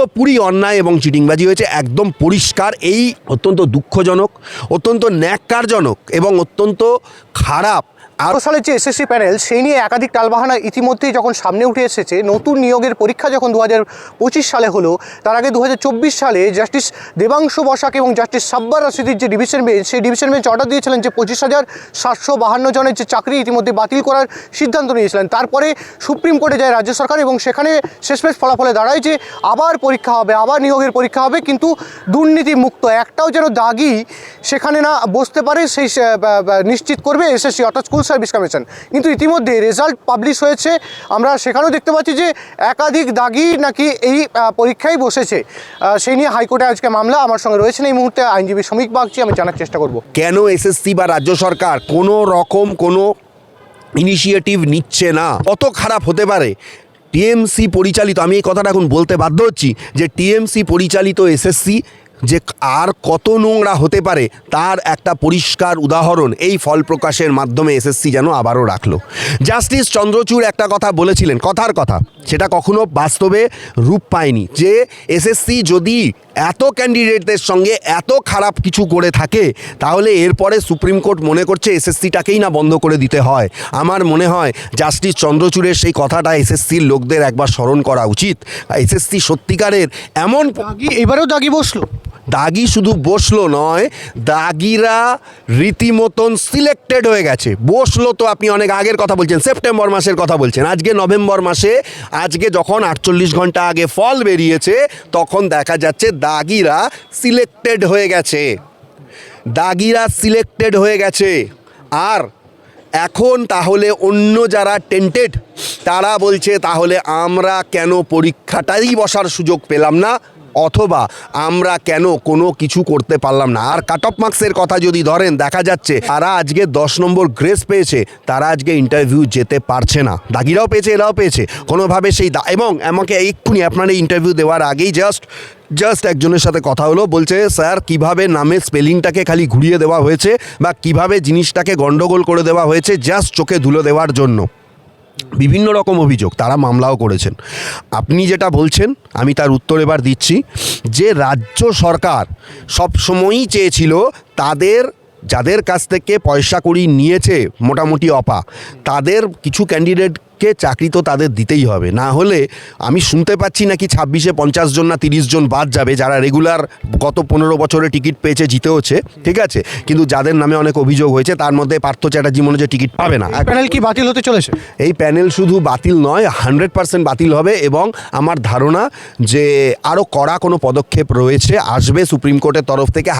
পুরোপুরি অন্যায় এবং চিটিংবাজি হয়েছে, একদম পরিষ্কার। এই অত্যন্ত দুঃখজনক, অত্যন্ত ন্যাক্কারজনক এবং অত্যন্ত খারাপ আরও সালের যে এসএসসি প্যানেল সেই নিয়ে একাধিক টালবাহানা ইতিমধ্যেই যখন সামনে উঠে এসেছে, নতুন নিয়োগের পরীক্ষা যখন দু হাজার পঁচিশ সালে হলো, তার আগে দু হাজার চব্বিশ সালে জাস্টিস দেবাংশু বসাক এবং জাস্টিস সাব্বার রশিদির যে ডিভিশন বেঞ্চ, সেই ডিভিশন বেঞ্চ অর্ডার দিয়েছিলেন যে পঁচিশ হাজার সাতশো বাহান্ন জনের যে চাকরি ইতিমধ্যে বাতিল করার সিদ্ধান্ত নিয়েছিলেন। তারপরে সুপ্রিম কোর্টে যায় রাজ্য সরকার এবং সেখানে শেষমেশ ফলাফলে দাঁড়ায় যে আবার পরীক্ষা হবে, আবার নিয়োগের পরীক্ষা হবে, কিন্তু দুর্নীতি মুক্ত একটাও যেন দাগি সেখানে না বসতে পারে, সেই নিশ্চিত করবে এসএসসি অর্থাৎ স্কুল সার্ভিস কমিশন কিন্তু ইতিমধ্যে রেজাল্ট পাবলিশ হয়েছে। আমরা সেখানেও দেখতে পাচ্ছি যে একাধিক দাগি নাকি এই পরীক্ষায় বসেছে। সেই নিয়ে হাইকোর্টে আজকে মামলা আমার সঙ্গে রয়েছেন এই মুহূর্তে আইনজীবী শ্রমিক বাগচি। আমি জানার চেষ্টা করব। কেন এসএসসি বা রাজ্য সরকার কোনো রকম কোনো ইনিশিয়েটিভ নিচ্ছে না? কত খারাপ হতে পারে। টিএমসি পরিচালিত, আমি এই কথাটা এখন বলতে বাধ্য হচ্ছি যে টিএমসি পরিচালিত এসএসসি যে আর কত নোংরা হতে পারে তার একটা পরিষ্কার উদাহরণ এই ফল প্রকাশের মাধ্যমে এসএসসি যেন আবারও রাখল। জাস্টিস চন্দ্রচূড় একটা কথা বলেছিলেন, কথার কথা। সেটা কখনো বাস্তবে রূপ পায়নি যে এসএসসি যদি এত ক্যান্ডিডেটদের সঙ্গে এত খারাপ কিছু করে থাকে, তাহলে এরপরে সুপ্রিম কোর্ট মনে করছে এসএসসিটাকেই না বন্ধ করে দিতে হয়। আমার মনে হয় জাস্টিস চন্দ্রচূড়ের সেই কথাটা এসএসসির লোকদের একবার স্মরণ করা উচিত। এসএসসি সত্যিকারের এমন এবারেও দাগি বসল। দাগি শুধু বসল নয়, দাগিরা রীতিমতন সিলেক্টেড হয়ে গেছে। বসল তো আপনি অনেক আগের কথা বলছেন, সেপ্টেম্বর মাসের কথা বলছেন। আজকে নভেম্বর মাসে, আজকে যখন আটচল্লিশ ঘণ্টা আগে ফল বেরিয়েছে, তখন দেখা যাচ্ছে দাগিরা সিলেক্টেড হয়ে গেছে। দাগিরা সিলেক্টেড হয়ে গেছে। আর এখন তাহলে অন্য যারা টেন্টেড তারা বলছে তাহলে আমরা কেন পরীক্ষাটাই বসার সুযোগ পেলাম না? অথবা আমরা কেন কোনো কিছু করতে পারলাম না। আর কাট অফ মার্কসের কথা যদি ধরেন, দেখা যাচ্ছে তারা আজকে দশ নম্বর গ্রেস পেয়েছে, তারা আজকে ইন্টারভিউ যেতে পারছে না। দাগিরাও পেয়েছে, এরাও পেয়েছে। কোনোভাবে সেই দা- এবং আমাকে এক্ষুনি আপনার এই ইন্টারভিউ দেওয়ার আগেই জাস্ট জাস্ট একজনের সাথে কথা হলো, বলছে স্যার কীভাবে নামের স্পেলিংটাকে খালি ঘুরিয়ে দেওয়া হয়েছে বা কীভাবে জিনিসটাকে গন্ডগোল করে দেওয়া হয়েছে জাস্ট চোখে ধুলো দেওয়ার জন্য? বিভিন্ন রকম অভিযোগ, তারা মামলাও করেছেন। আপনি যেটা বলছেন, আমি তার উত্তর এবার দিচ্ছি, যে রাজ্য সরকার সবসময়ই চেয়েছিল তাদের, যাদের কাছ থেকে পয়সা করি নিয়েছে মোটামুটি অপা, তাদের কিছু ক্যান্ডিডেটকে চাকরি তো তাদের দিতেই হবে। না হলে আমি শুনতে পাচ্ছি নাকি ছাব্বিশে পঞ্চাশ জন না তিরিশ জন বাদ যাবে যারা রেগুলার গত পনেরো বছরে টিকিট পেয়েছে জিতে হচ্ছে ঠিক আছে? কিন্তু যাদের নামে অনেক অভিযোগ হয়েছে তার মধ্যে পার্থ চ্যাটার্জি মনে হচ্ছে টিকিট পাবে না। প্যানেল কি বাতিল হতে চলেছে? এই প্যানেল শুধু বাতিল নয় হান্ড্রেড পার্সেন্ট বাতিল হবে এবং আমার ধারণা যে আরও কড়া কোনো পদক্ষেপ রয়েছে আসবে সুপ্রিম কোর্টের তরফ থেকে।